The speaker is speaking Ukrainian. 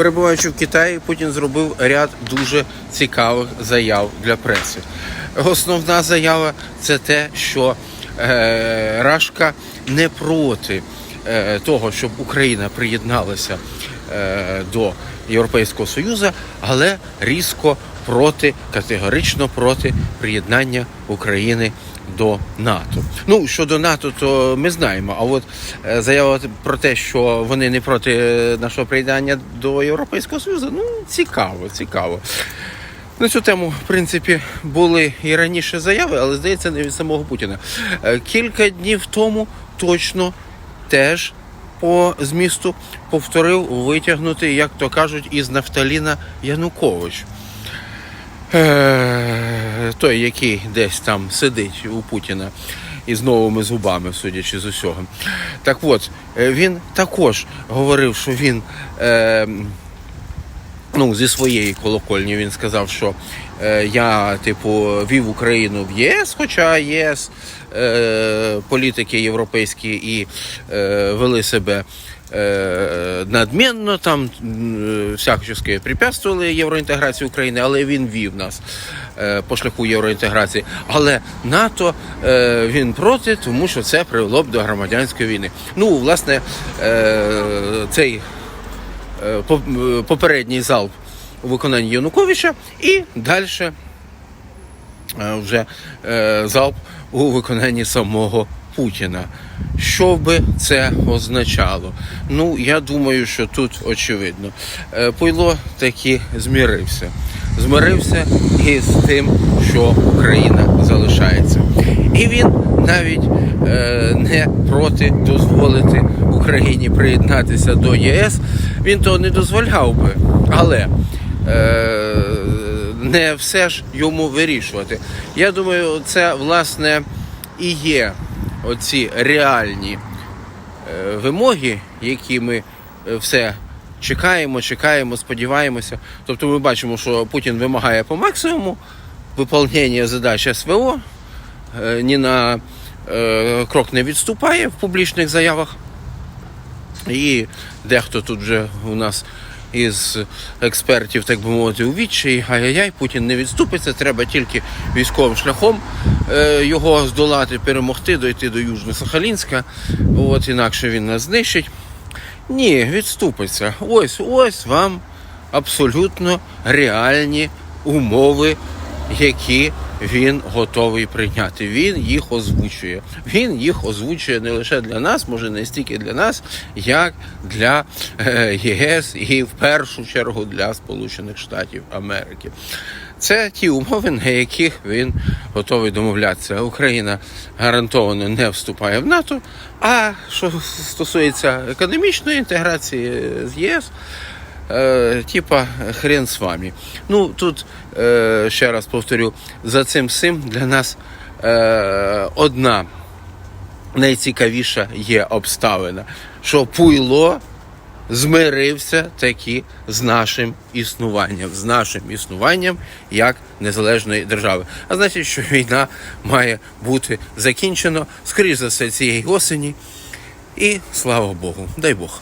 Перебуваючи в Китаї, Путін зробив ряд дуже цікавих заяв для преси. Основна заява це те, що е, Рашка не проти е, того, щоб Україна приєдналася е, до Європейського Союзу, але різко проти, категорично проти приєднання України до НАТО. Ну щодо НАТО, то ми знаємо. А от е, заява про те, що вони не проти е, нашого приєднання до Європейського Союзу, ну цікаво, цікаво. На цю тему, в принципі, були і раніше заяви, але здається, не від самого Путіна. Е, Кілька днів тому точно теж по змісту повторив витягнути, як то кажуть, із Нафталіна Янукович. Е, Той, який десь там сидить у Путіна із новими зубами, судячи з усього. Так от, е, він також говорив, що він. Е, ну, зі своєї колокольні він сказав, що е, я, типу, вів Україну в ЄС, хоча ЄС е, політики європейські і е, вели себе е, надмінно, там м, всячески препятствували євроінтеграції України, але він вів нас е, по шляху євроінтеграції. Але НАТО е, він проти, тому що це привело б до громадянської війни. Ну, власне, е, цей е, по- е, попередній залп у виконанні Януковича і далі вже е, залп у виконанні самого Путіна. Що би це означало? Ну, я думаю, що тут очевидно. Е, Пуйло таки змірився. Змирився із тим, що Україна залишається. І він навіть е, не проти дозволити Україні приєднатися до ЄС. Він того не дозволяв би. Але е, не все ж йому вирішувати. Я думаю, це власне і є оці реальні е, вимоги, які ми е, все чекаємо, чекаємо, сподіваємося. Тобто ми бачимо, що Путін вимагає по максимуму виконання задач СВО, е, ні на крок не відступає в публічних заявах. І дехто тут вже у нас із експертів, так би мовити, у відчаї, ай-яй-яй, Путін не відступиться, треба тільки військовим шляхом е, його здолати, перемогти, дойти до Южно-Сахалінська, от інакше він нас знищить. Ні, відступиться. Ось, ось вам абсолютно реальні умови, які він готовий прийняти. Він їх озвучує. Він їх озвучує не лише для нас, може не стільки для нас, як для е, ЄС і в першу чергу для Сполучених Штатів Америки. Це ті умови, на яких він готовий домовлятися. Україна гарантовано не вступає в НАТО. А що стосується економічної інтеграції з ЄС, е, типа хрен з вами. Ну тут е, ще раз повторю, за цим всім для нас е, одна найцікавіша є обставина, що пуйло змирився таки з нашим існуванням, з нашим існуванням як незалежної держави. А значить, що війна має бути закінчена, скоріш за все, цієї осені. І слава Богу, дай Бог.